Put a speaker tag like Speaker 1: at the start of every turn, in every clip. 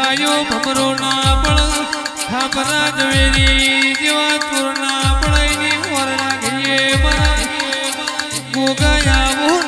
Speaker 1: ગાયો ભમરો ના પણ ખાપરા જવેરી જેવા તુર ના પણ એની ઓર રાખીએ ગોગાયા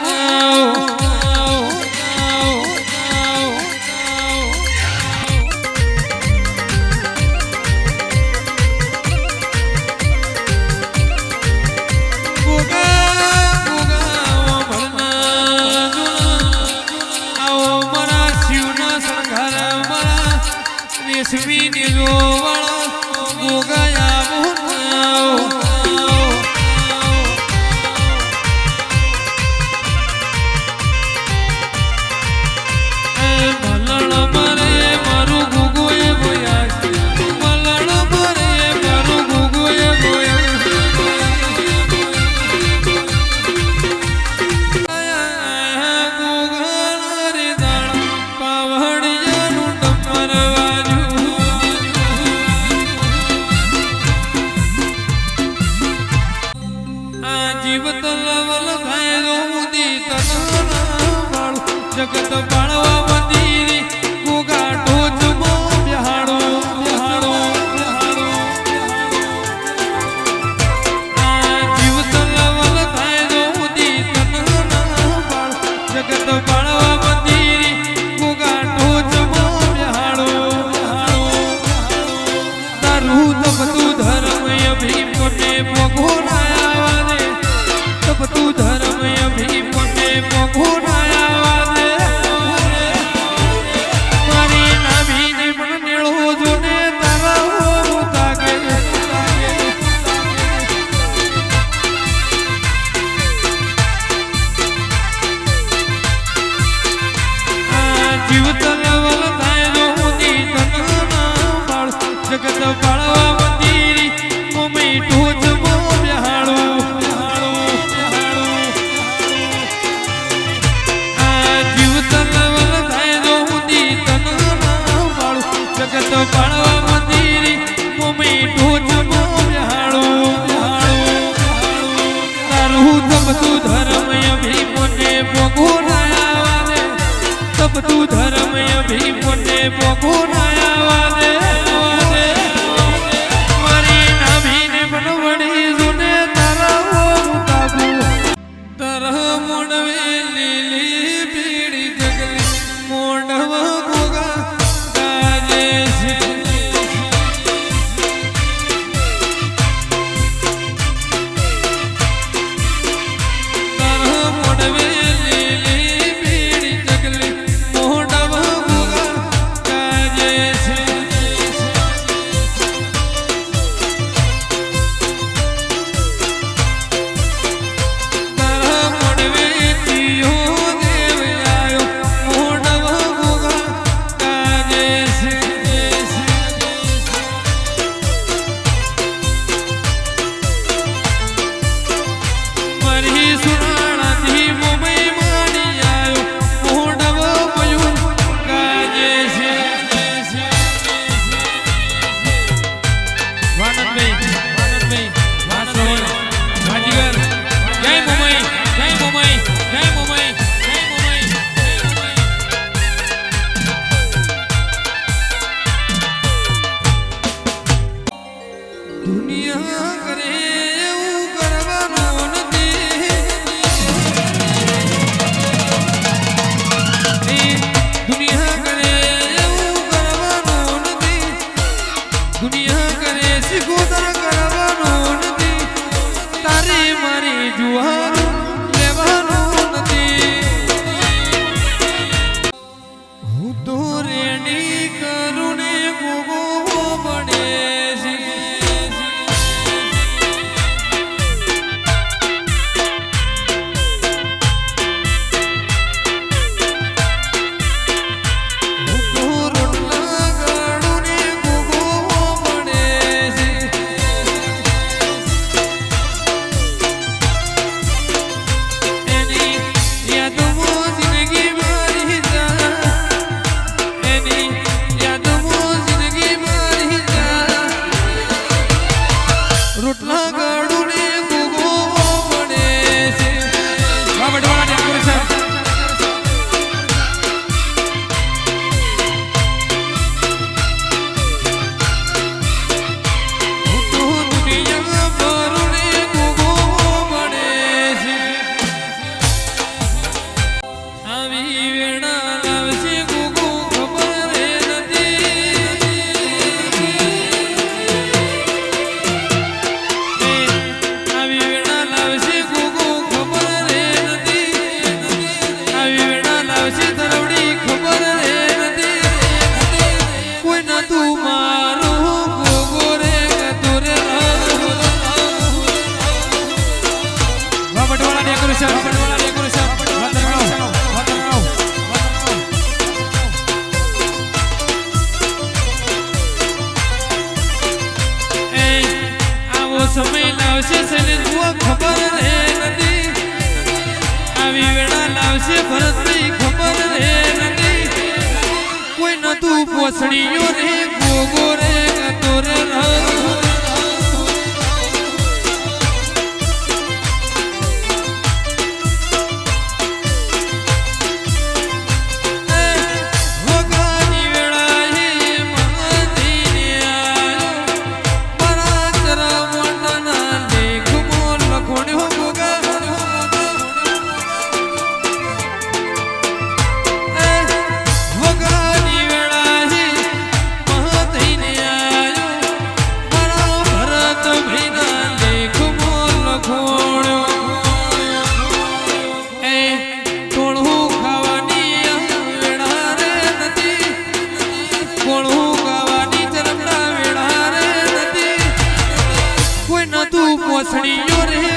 Speaker 1: જગત પાળવા મંદિરી મુંબઈ ટોચ મો બિહાળું ધર્મ અભી મને ભોગો ના આવે. ધર્મ અભી મને ભોગો કોઈ રે તું પોછડીઓ રે